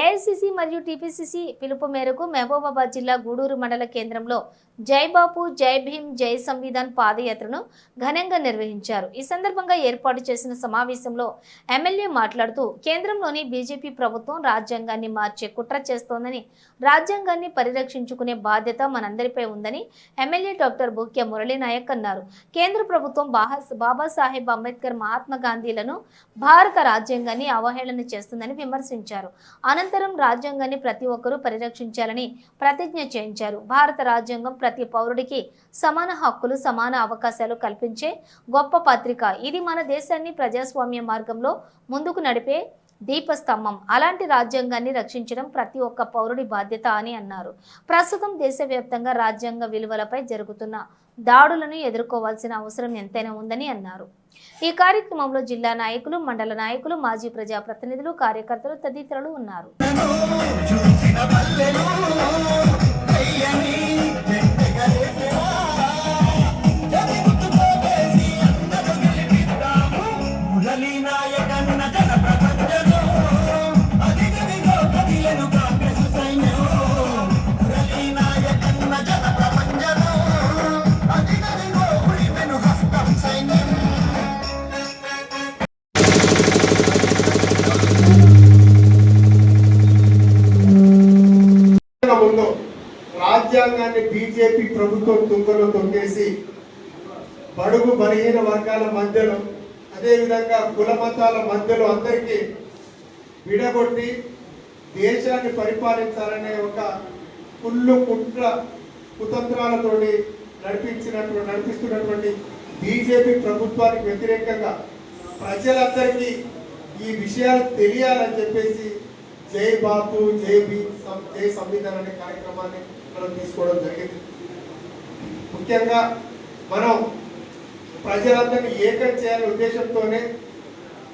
AICC మరియు TPCC పిలుపు మేరకు మహబూబాబాద్ జిల్లా గూడూరు మండల కేంద్రంలో జై బాపు జై భీమ్ జై సంవిధాన్ పాదయాత్రను ఘనంగా నిర్వహించారు. ఈ సందర్భంగా ఏర్పాటు చేసిన సమావేశంలో ఎమ్మెల్యే మాట్లాడుతూ కేంద్రంలోని బీజేపీ ప్రభుత్వం రాజ్యాంగాన్ని మార్చే కుట్ర చేస్తోందని రాజ్యాంగాన్ని పరిరక్షించుకునే బాధ్యత మనందరిపై ఉందని ఎమ్మెల్యే డాక్టర్ బుక్య మురళీనాయక్ అన్నారు. కేంద్ర ప్రభుత్వం బాబాసాహెబ్ అంబేద్కర్ మహాత్మా గాంధీలను భారత రాజ్యాంగాన్ని అవహేళన చేస్తుందని విమర్శించారు. అనంతరం అనంతరం రాజ్యాంగాన్ని ప్రతి ఒక్కరూ పరిరక్షించాలని ప్రతిజ్ఞ చేయించారు. భారత రాజ్యాంగం ప్రతి పౌరుడికి సమాన హక్కులు సమాన అవకాశాలు కల్పించే గొప్ప పత్రిక. ఇది మన దేశాన్ని ప్రజాస్వామ్య మార్గంలో ముందుకు నడిపే దీపస్తంభం. అలాంటి రాజ్యాంగాన్ని రక్షించడం ప్రతి ఒక్క పౌరుడి బాధ్యత అని అన్నారు. ప్రస్తుతం దేశవ్యాప్తంగా రాజ్యాంగ విలువలపై జరుగుతున్న దాడులను ఎదుర్కోవాల్సిన అవసరం ఎంతైనా ఉందని అన్నారు. ఈ కార్యక్రమంలో జిల్లా నాయకులు మండల నాయకులు మాజీ ప్రజాప్రతినిధులు కార్యకర్తలు తదితరులు ఉన్నారు. రాజ్యాంగాన్ని బీజేపీ ప్రభుత్వం తుంగలో తొక్కేసి బడుగు బలహీన వర్గాల మధ్యలో అదేవిధంగా కుల మతాల మధ్యలో అందరికీ విడగొట్టి దేశాన్ని పరిపాలించాలనే ఒక కుళ్ళు కుట్ర కుతంత్రాలతోటి నడిపించినటువంటి నడిపిస్తున్నటువంటి బీజేపీ ప్రభుత్వానికి వ్యతిరేకంగా ప్రజలందరికీ ఈ విషయాలు తెలియాలని చెప్పేసి జై బాపు జై బీ జై సంవిధాన్ అనే కార్యక్రమాన్ని మనం తీసుకోవడం జరిగింది. ముఖ్యంగా మనం ప్రజలందరినీ ఏకం చేయాలనే ఉద్దేశంతోనే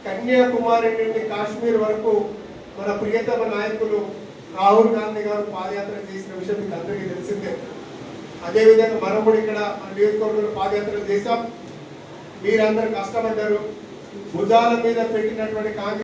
కన్యాకుమారి నుండి కాశ్మీర్ వరకు మన ప్రియతమ నాయకులు రాహుల్ గాంధీ గారు పాదయాత్ర చేసిన విషయం మీకు అందరికీ తెలిసిందే. అదేవిధంగా మనం కూడా ఇక్కడ మన నియోజకవర్గంలో పాదయాత్రలు చేశాం. మీరందరూ కష్టపడ్డారు. భుజాల మీద పెట్టినటువంటి కాంగ్రెస్